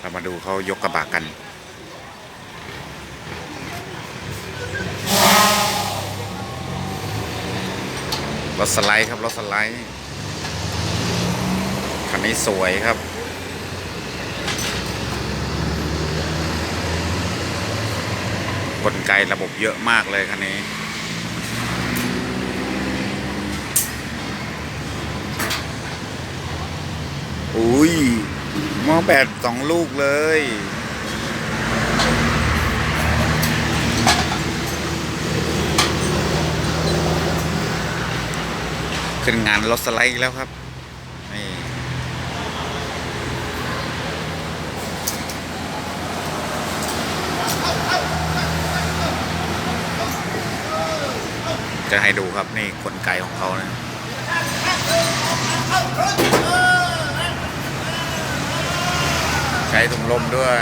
เรามาดูเขายกกระบะกันรถสไลด์ครับรถสไลด์คันนี้สวยครับกลไกระบบเยอะมากเลยคันนี้ อุ้ย ม้อแบตสองลูกเลย ขึ้นงานรถสไลด์แล้วครับ นี่จะให้ดูครับนี่กลไกของเขานะ ใช้ถุงลมด้วย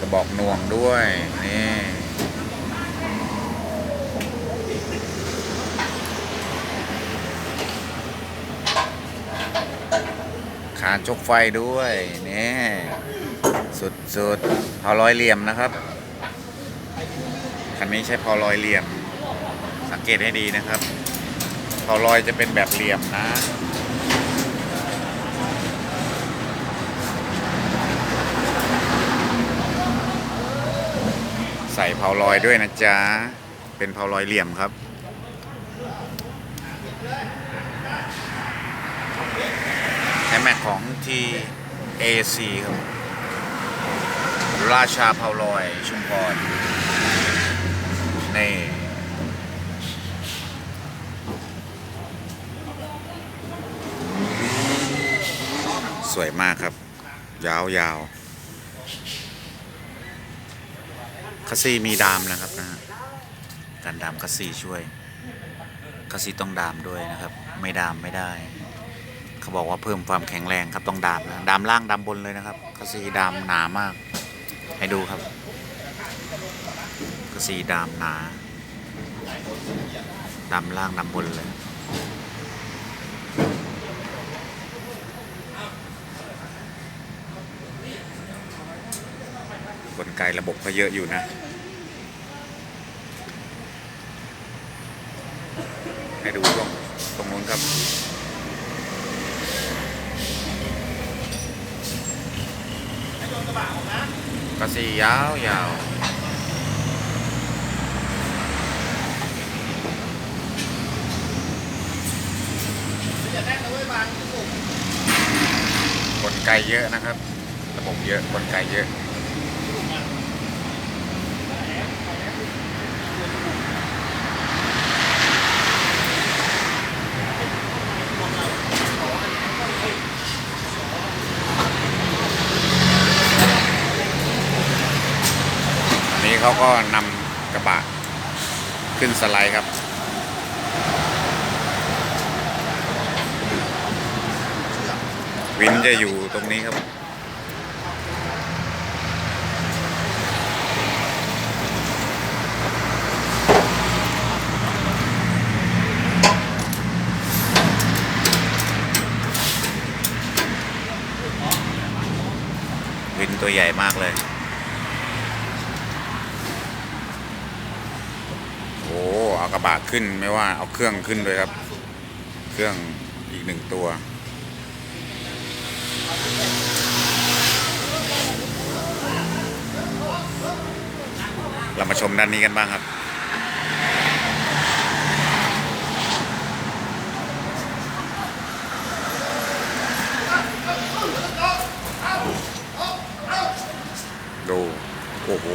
กระบอกหน่วงด้วย นี่ ขาจกไฟด้วย นี่ สุดสุดเผาร้อยเหลี่ยมนะครับ คันนี้ใช้เผาลอยเหลี่ยม สังเกตให้ดีนะครับเผาลอยจะเป็นแบบเหลี่ยมนะ ใส่เผาลอยด้วยนะจ๊ะ เป็นเผาลอยเหลี่ยมครับใช้แม็กของ TAC ครับราชาเผาลอย ชุมพร นี่สวยมากครับ ยาวยาวคัสซีมีดามนะครับนะการดามคัสซีช่วยคัสซีต้องดามด้วยนะครับ ไม่ดามไม่ได้ เขาบอกว่าเพิ่มความแข็งแรงครับต้องดามนะดามล่างดามบนเลยนะครับคัสซีดามหนามาก ให้ดูครับ สีดำหนาดำล่างดำบนเลยกลไกระบบก็เยอะอยู่นะให้ดูตรงตรงนู้นครับ ก็สียาวยาว ไกเยอะนะครับ ระบบเยอะกลไกเยอะนี้เขาก็นำกระบะขึ้นสไลด์ครับ วินจะอยู่ตรงนี้ครับ วินตัวใหญ่มากเลย โอ้เอากระบะขึ้นไม่ว่าเอาเครื่องขึ้นด้วยครับ เครื่องอีกหนึ่งตัว เรามาชมด้านนี้กันบ้างครับ ดู โอ้โห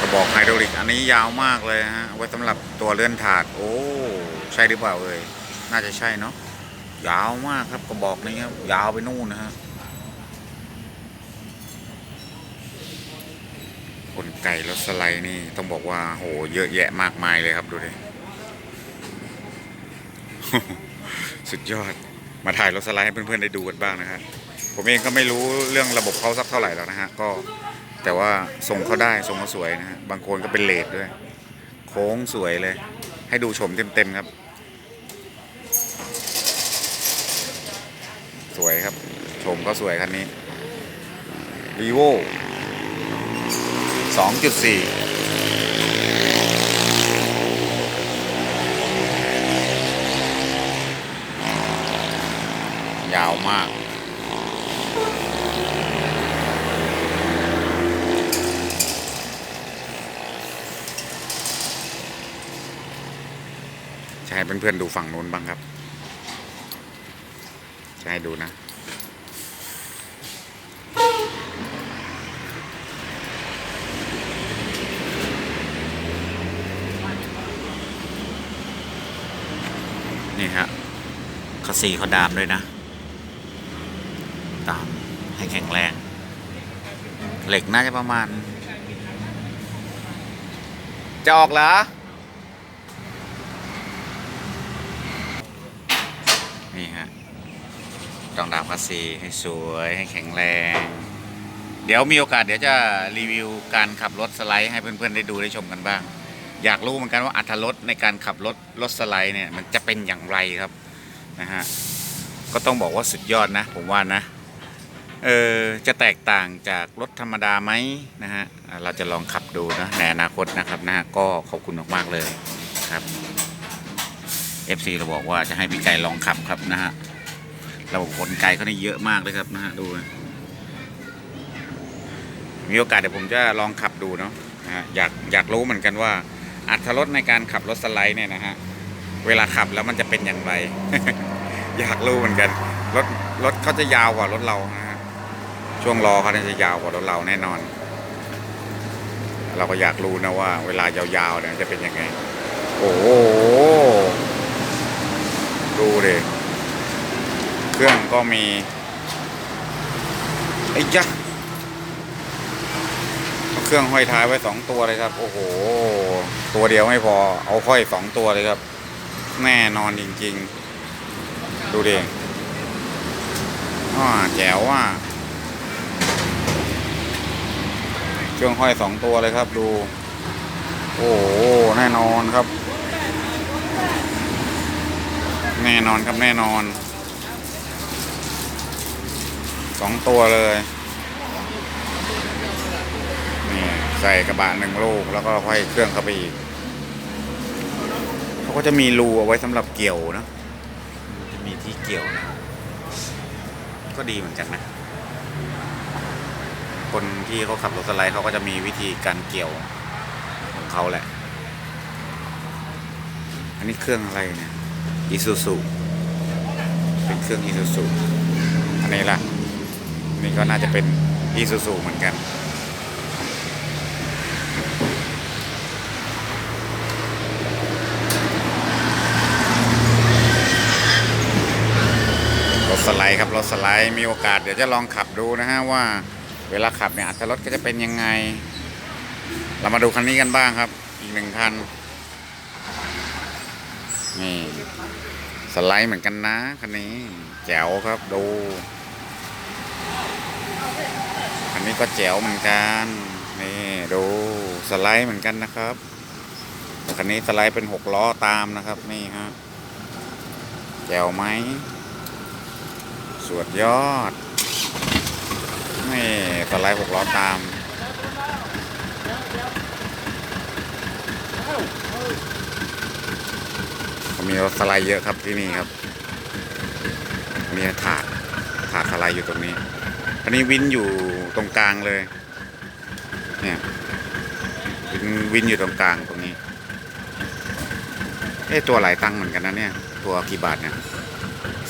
กระบอกไฮดรอลิกอันนี้ยาวมากเลยฮะ ไว้สำหรับตัวเลื่อนถาด โอ้ ใช่หรือเปล่าเอ่ย น่าจะใช่เนาะ ยาวมากครับกระบอกนี้ครับ ยาวไปนู่นนะฮะ กล ไก่รถสไลด์นี่ต้องบอกว่าโหเยอะแยะมากมายเลยครับดูดิสุดยอดมาถ่ายรถสไลด์ให้เพื่อนๆได้ดูกันบ้างนะฮะผมเองก็ไม่รู้เรื่องระบบเขาสักเท่าไหร่แล้วนะฮะก็แต่ว่าทรงเขาได้ทรงเขาสวยนะฮะบางคนก็เป็นเลดด้วย โค้งสวยเลย ให้ดูชมเต็มๆครับ สวยครับชมก็สวยคันนี้ r ีโว 2.4ยาวมาก จะให้เพื่อนๆดูฝั่งนู้นบ้างครับ จะให้ดูนะ นี่ฮะคัสซีเขาดามด้วยนะตามให้แข็งแรง เหล็กน่าจะประมาณ จะออกเหรอนี่ฮะต้องดามคัสซีให้สวยให้แข็งแรง เดี๋ยวมีโอกาสเดี๋ยวจะรีวิวการขับรถสไลด์ให้เพื่อนๆได้ดูได้ชมกันบ้าง อยากรู้เหมือนกันว่าอัตรถรสในการขับรถรถสไลด์เนี่ยมันจะเป็นอย่างไรครับนะฮะก็ต้องบอกว่าสุดยอดนะผมว่านะเออจะแตกต่างจากรถธรรมดาไหมนะฮะเราจะลองขับดูนะในอนาคตนะครับนะฮะก็ขอบคุณมากๆเลยครับ FC เราบอกว่าจะให้พี่ไก่ลองขับครับนะฮะระบบกลไกเขานี่เยอะมากเลยครับนะฮะดูนะมีโอกาสเดี๋ยวผมจะลองขับดูเนาะนะฮะอยากอยากรู้เหมือนกันว่า อัตรถรสในการขับรถสไลด์เนี่ยนะฮะ เวลาขับแล้วมันจะเป็นอย่างไร อยากรู้เหมือนกัน รถรถเขาจะยาวกว่ารถเรานะฮะ ช่วงล้อเขาจะยาวกว่ารถเราแน่นอน เราก็อยากรู้นะว่า เวลายาวๆเนี่ยจะเป็นยังไง โอ้โห ดูดิเครื่องก็มีไอ้ยะเอา เครื่องห้อยท้ายไว้สองตัวเลยครับ โอ้โห ตัวเดียวไม่พอ เอาห้อยสองตัวเลยครับ แน่นอนจริงๆ ดูดิอ่าแจ๋วอะเครื่องห้อยสองตัวเลยครับ ดู โอ้โห แน่นอนครับ แน่นอนครับแน่นอนสองตัวเลย นี่ ใส่กระบะหนึ่งลูกแล้วก็ห้อยเครื่องเข้าไปอีกเขาก็จะมีรูเอาไว้สำหรับเกี่ยวนะจะมีที่เกี่ยวนะ ก็ดีเหมือนกันนะ คนที่เขาขับรถสไลด์เขาก็จะมีวิธีการเกี่ยวของเขาแหละ อันนี้เครื่องอะไรเนี่ยอีซูซูเป็นเครื่องอีซูซูอันนี้ล่ะนนี่ก็น่าจะเป็นอีซูซูเหมือนกัน รถสไลด์ครับรถสไลด์มีโอกาสเดี๋ยวจะลองขับดูนะฮะว่า เวลาขับเนี่ยอัตรถรสก็จะเป็นยังไง เรามาดูคันนี้กันบ้างครับ อีกหนึ่งคันนี่สไลด์เหมือนกันนะคันนี้แจ๋วครับดูคันนี้ก็แจ๋วเหมือนกันนี่ดูสไลด์เหมือนกันนะครับคันนี้สไลด์เป็นหกล้อตามนะครับนี่ฮะแจ๋วไหม วดยอดนี่สไลด์หกล้อตามมีรถสไลด์เยอะครับที่นี่ครับ มีถาดถาดสไลด์อยู่ตรงนี้อันนี้วินอยู่ตรงกลางเลย เนี่ยวินวินอยู่ตรงกลางตรงนี้ เอ้ตัวหลายตังค์เหมือนกันนะเนี่ย ตัวกี่บาทเนี่ย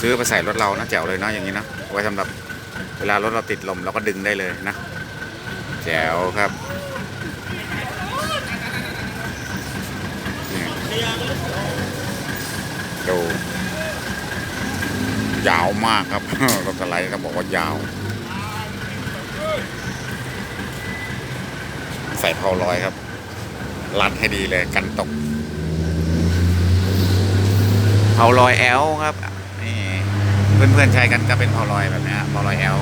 ซื้อไปใส่รถเรานะแจ๋วเลยเนาะอย่างนี้นะไว้สำหรับเวลารถเราติดลมเราก็ดึงได้เลยนะ แจ๋วครับดูยาวมากครับรถสไลด์เขาบอกว่ายาว ใส่เผาร้อยครับ รัดให้ดีเลยกันตกเผาลอยแอลครับ เพื่อนๆใช้กันก็เป็นพอลอยแบบนี้พอลอยแอล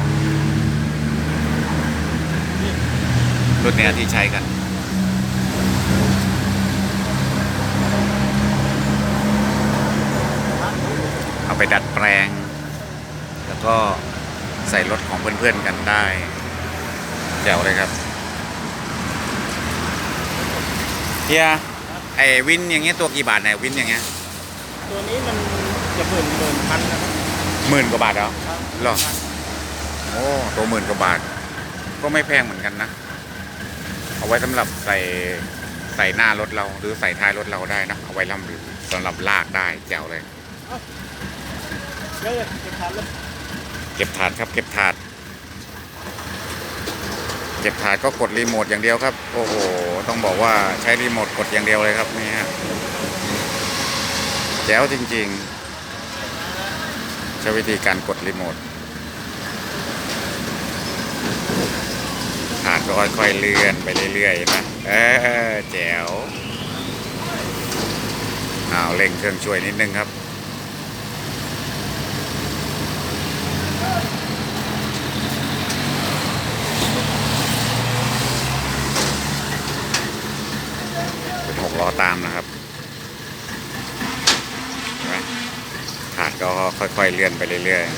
รุ่นเนี้ที่ใช้กันเอาไปดัดแปลง แล้วก็ใส่รถของเพื่อนๆกันได้แจ๋วเลยครับเฮียไอวินอย่างเงี้ยตัวกี่บาทไหนวินอย่างเงี้ยตัวนี้มันจะเมื่นหมื่นพันนะครับ หมื่นกว่าบาทเหรอครับหรอโอ้ตัวหมื่นกว่าบาท ก็ไม่แพงเหมือนกันนะ เอาไว้สำหรับใส่ใส่หน้ารถเราหรือใส่ท้ายรถเราได้นะ เอาไว้ลำสำหรับลากได้แจ๋วเลยเยอะเลยเก็บทันเลยเก็บถาดครับ เก็บถาด เก็บถาดก็กดรีโมทอย่างเดียวครับ โอ้โห ต้องบอกว่าใช้รีโมทกดอย่างเดียวเลยครับนี่ฮะแจ๋วจริง ๆ ใช้วิธีการกดรีโมทถาดก็ค่อยๆเลื่อนไปเรื่อยๆนะเออแจ๋วอ้าวเร่งเครื่องช่วยนิดนึงครับเป็นหกล้อตามนะครับเห็นไหมถาด ก็ค่อยๆเลื่อนไปเรื่อยๆ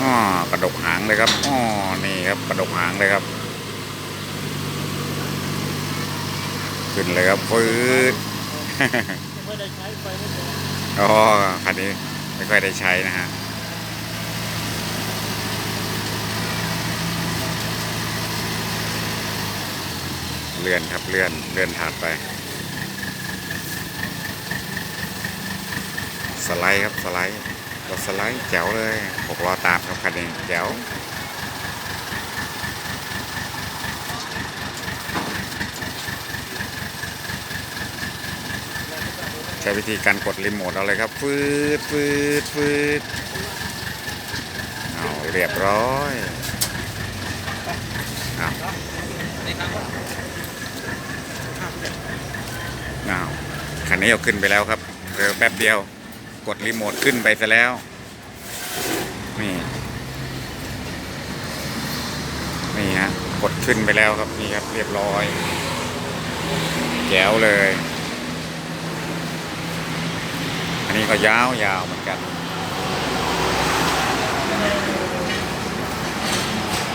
อ๋อกระดกหางเลยครับอ๋อนี่ครับกระดกหางเลยครับ ขึ้นเลยครับฟืดไม่ค่อยได้ใช้ไฟไม่พออ๋อคันนี้ไม่ค่อยได้ใช้นะฮะ เลื่อนครับเลื่อนเลื่อนถาดไป สไลด์ครับสไลด์รถสไลด์แจ๋วเลยหกล้อตามครับคันนี้แจ๋วใช้วิธีการกดรีโมทเอาเลยครับฟืดฟืดฟืดเอาเรียบร้อยเอา นี่ครับ อ้าวคั นี้เอาขึ้นไปแล้วครับเร็วแป๊บเดียว กดรีโมทขึ้นไปซะแล้ว นี่นี่ฮะกดขึ้นไปแล้วครับนี่ครับเรียบร้อยแจ๋วเลย อันนี้ก็ยาวยาวเหมือนกัน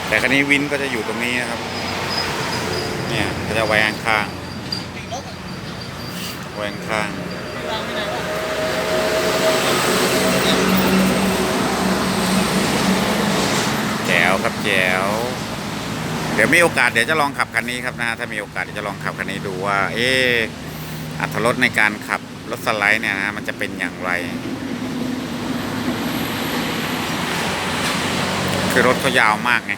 แต่คันนี้วินก็จะอยู่ตรงนี้นะครับ เนี่ยก็จะไว้ข้าง ๆไว้ข้างแจ๋วครับแจ๋วเดี๋ยวมีโอกาสเดี๋ยวจะลองขับคันนี้ครับนะถ้ามีโอกาสเดี๋ยวจะลองขับคันนี้ดูว่า เอออัตรรสในการขับรถสไลด์เนี่ยนะมันจะเป็นอย่างไร คือรถเขายาวมากไง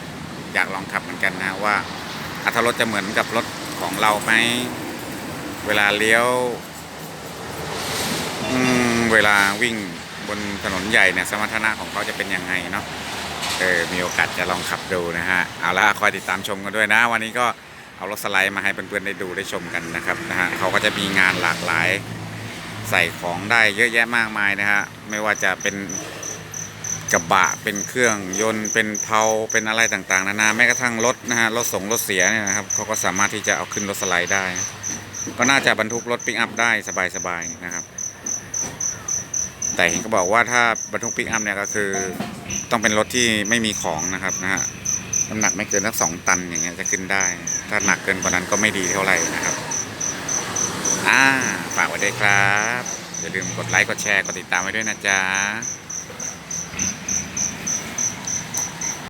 อยากลองขับเหมือนกันนะว่าอัตรรสจะเหมือนกับรถของเราไหมเวลาเลี้ยว เวลาวิ่งบนถนนใหญ่เนี่ยสมรรถนะของเขาจะเป็นยังไงเนาะเออมีโอกาสจะลองขับดูนะฮะเอาละคอยติดตามชมกันด้วยนะ วันนี้ก็เอารถสไลด์มาให้เพื่อนๆได้ดูได้ชมกันนะครับนะฮะเขาก็จะมีงานหลากหลายใส่ของได้เยอะแยะมากมายนะฮะไม่ว่าจะเป็นกระบะเป็นเครื่องยนต์เป็นเพลาเป็นอะไรต่างๆ นานาแม้กระทั่งรถนะฮะรถส่งรถเสียเนี่ยนะครับเขาก็สามารถที่จะเอาขึ้นรถสไลด์ได้ ก็น่าจะบรรทุกรถปิกอัพได้สบายๆนะครับ แต่เห็นเขาบอกว่าถ้าบรรทุกปิกอัพเนี่ยก็คือ ต้องเป็นรถที่ไม่มีของนะครับนะฮะน้ำหนักไม่เกินสักสองตันอย่างเงี้ยจะขึ้นได้ ถ้าหนักเกินกว่านั้นก็ไม่ดีเท่าไหร่นะครับอ่าฝากไว้ด้วยครับ อย่าลืมกดไลค์กดแชร์กดติดตามไว้ด้วยนะจ๊ะ